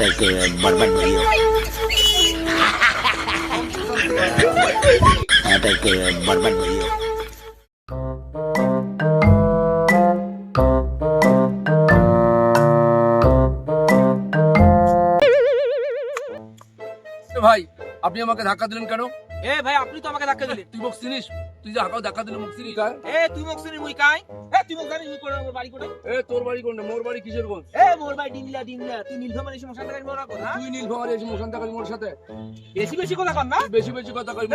এটাকে বরবাদ করিও এটাকে বরবাদ করিও এ ভাই আপনি আমাকে ধাক্কা দিলেন কেন এ ভাই আপনি তো আমাকে ধাক্কা দিলেন তুই মুখ চিনিস তুই যে হাঁকাও ধাক্কা দিলে মুখ? এ তুই চিনি মুই কাই? এ তুই মুই কোন আমার বাড়ি এ তোর বাড়ি কোনটা? মোর বাড়ি কিসের এ মোর বাড়ি ডিমলা ডিমলা। তুই নীলফামারী শ্মশান থেকে মোরা কথা? তুই এসে মোশান মোর সাথে? বেশি বেশি কথা কর না? বেশি বেশি কথা কই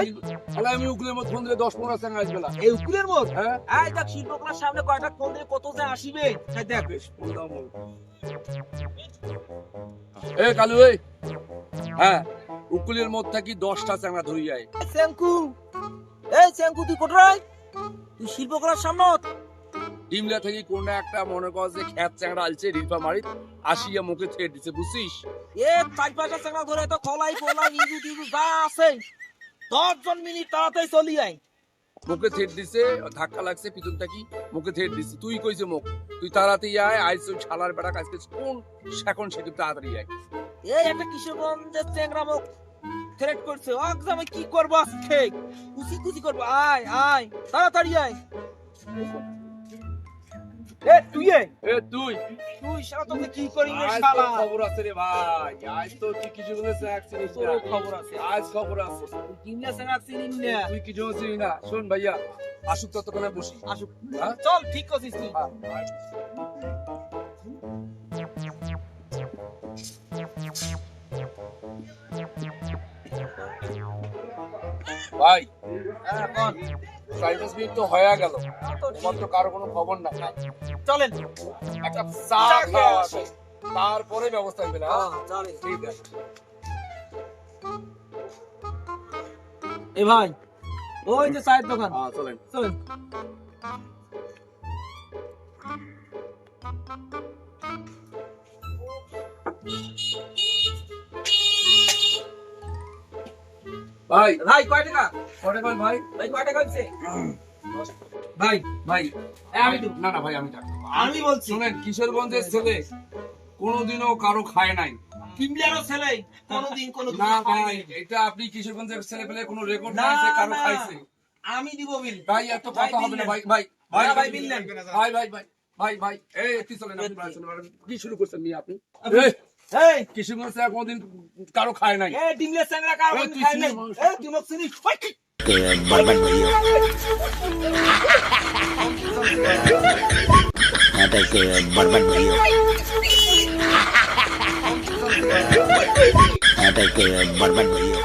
আমি উকিলের মত ফোন দিলে দশ পনেরো সঙ্গে আসবে না। এই উকিলের মোর হ্যাঁ। এই দেখ শিল্পকলার সামনে কয়টা কোন দিকে কত যে আসিবে। তাই দেখ। বেশ। এ কালু এই। হ্যাঁ উকিলের মত থাকি দশটা চাঙ্গা ধরি যায় শ্যাঙ্কু এই শ্যাঙ্কু তুই কোথায় তুই শিল্পকলার সামনে ডিমলা থেকে কোনটা একটা মনে কর যে খ্যাত চাংড়া আলছে রিলফা মারি আসিয়া মুখে ছেড়ে দিছে বুঝছিস? এ চার পাঁচটা চাকরা ধরে তো খলাই পোলাই ইজু টিজু যা আছে দশ জন মিনিট তাড়াতাড়ি চলি আয় মুখে থেট দিছে ধাক্কা লাগছে পিছন থাকি মুখে থেট দিছে তুই কইছে মুখ তুই তাড়াতাড়ি আয় আইস ওই শালার বেটা কাজকে কোন সেকন্ড সে তাড়াতাড়ি আয়। এই একটা কিশোরগঞ্জের চ্যাংরা মুখ থ্রেট করছে। আমি কি করব আজকে? কুচি কুচি করব। আয় আয় তাড়াতাড়ি আয়। এ তুই এ? এ তুই। তুই শালা তোকে কি করি রে শালা? খবর আছে রে ভাই। আজ তো তুই কিছু বলেছে অ্যাক্সিডেন্ট তোর খবর আছে। আজ খবর আছে। কিমলা চ্যাংরা চিনি না? তুই কিছু চিনি না। শোন ভাইয়া আসুক ততক্ষণে বসি। আসুক। হ্যাঁ? চল ঠিক করছিস তুই। ভাই হ্যাঁ পাঁচ মিনিট তো হয়ে গেল। তোমার তো কারও কোনো খবর না চলেন। একটা চা খাওয়া। তারপরে ব্যবস্থা হবে না? হ্যাঁ, ঠিক আছে। এ ভাই ওই যে চায়ের দোকান। হ্যাঁ চলেন। চলেন। ভাই। ভাই কয় টাকা? কয় ভাই? ভাই কয় টাকা হচ্ছে ভাই। ভাই আমি। না না ভাই আমি আমি বলছি। শুনেন কিশোরগঞ্জের ছেলে কোনোদিনও কারও খায় নাই। কিমলিয়ারও ছেলে কোনোদিন কোনো না ভাই এটা আপনি কিশোরগঞ্জের ছেলে পেলে কোনো রেকর্ড না, নাই যে কারও। খাইছে। আমি দিব বিল। ভাই এত কথা হবে না ভাই ভাই ভাই, ভাই, বিল ভাই ভাই ভাই ভাই ভাই এই চলেন আপনি কি শুরু করছেন মিয়া আপনি- এই কিশোরগঞ্জ ছেলে কোনোদিন কারও খায় নাই। এই ডিমলেস চ্যাংরা কারও তুই খাই নাই। এই তুই মোক চিনিস? ওই কি? এটাকে বরবাদ করিও এটাকে বরবাদ করিও এটাকে বরবাদ করিও